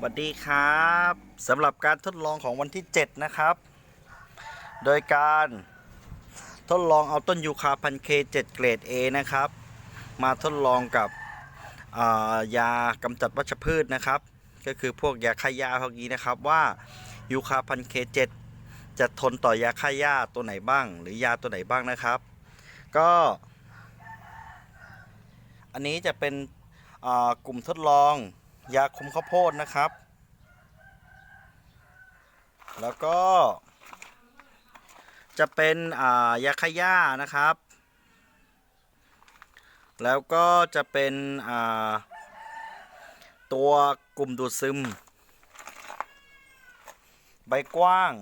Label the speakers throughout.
Speaker 1: สวัสดีครับสำหรับการทดลองของวันที่ 7 นะครับ โดยการทดลองเอาต้นยูคาพันเค7เกรด A นะครับ มาทดลองกับายากำจัดวัชพืชนะครับ ก็คือพวกยาฆ่าหญ้าพวกนี้นะครับว่ายูคาพันเค7จะทนต่อยาฆ่าหญ้าตัวไหนบ้าง หรือยาตัวไหนบ้างนะครับ ก็ อันนี้จะเป็นกลุ่มทดลอง ยาคุมข้าวโพดนะครับ แล้วก็ จะเป็นอ่ายาฆ่านะครับ แล้วก็จะเป็นตัวกลุ่มดูดซึม ใบกว้าง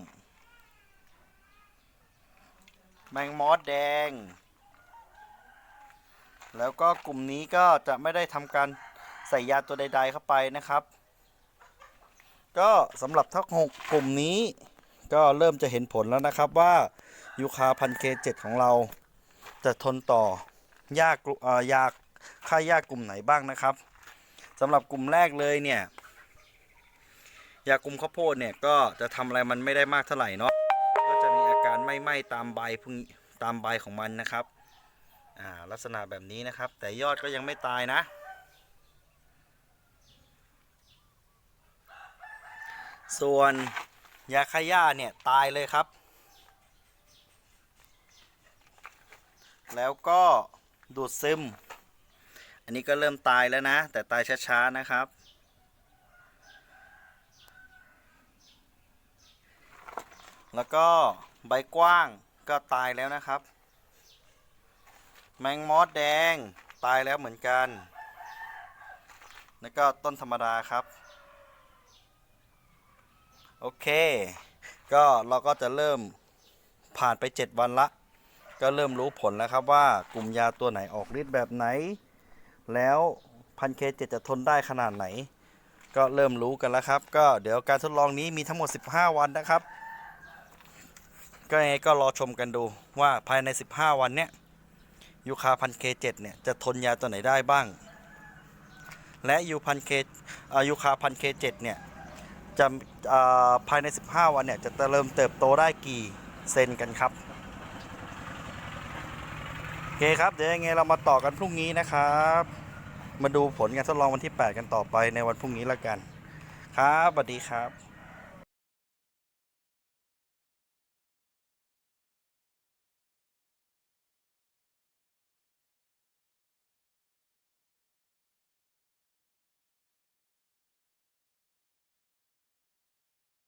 Speaker 1: แมงมอสแดง แล้วก็กลุ่มนี้ก็จะไม่ได้ทำการ ใส่ยาตัวใด ๆ เข้าไปนะครับ ก็สำหรับทั้งหกกลุ่มนี้ ก็เริ่มจะเห็นผลแล้วนะครับว่ายูคาพันเคเจ็ดของเรา จะทนต่อยากลุ่มยาฆ่าหญ้ากลุ่มไหนบ้างนะครับสำหรับกลุ่มแรกเลยเนี่ยยากลุ่มข้าวโพดเนี่ยก็จะทำอะไรมันไม่ได้มากเท่าไหร่เนาะก็จะมีอาการไหม้ๆตามใบพวกนี้ตามใบของมันนะครับ อ่าลักษณะแบบนี้นะครับ แต่ยอดก็ยังไม่ตายนะ ส่วนยาฆ่าหญ้าเนี่ยตายเลยครับ แล้วก็ดูดซึม อันนี้ก็เริ่มตายแล้วนะ แต่ตายช้าๆนะครับ แล้วก็ใบกว้างก็ตายแล้วนะครับ แมงมอสแดงตายแล้วเหมือนกัน แล้วก็ต้นธรรมดาครับ โอเค ก็เราก็จะเริ่มผ่านไป 7 วันละ ก็เริ่มรู้ผลแล้วครับว่ากลุ่มยาตัวไหนออกฤทธิ์แบบไหน แล้วพันเคเจ็ดจะทนได้ขนาดไหน ก็เริ่มรู้กันแล้วครับ ก็เดี๋ยวการทดลองนี้มีทั้งหมด 15 วันนะครับ ก็ยังไงก็รอชมกันดูว่าภายใน 15 วันเนี้ยยูคาพันเคเจ็ดเนี่ยจะทนยาตัวไหนได้บ้าง และยูพันเคยูคาพันเคเจ็ดเนี่ย จะภายใน 15 วันเนี่ยจะเริ่มเติบโตได้กี่เซนกันครับโอเคครับเดี๋ยวยังไงเรามาต่อกันพรุ่งนี้นะครับ มาดูผลการทดลองวันที่ 8 กันต่อไปในวันพรุ่งนี้แล้วกัน ครับสวัสดีครับ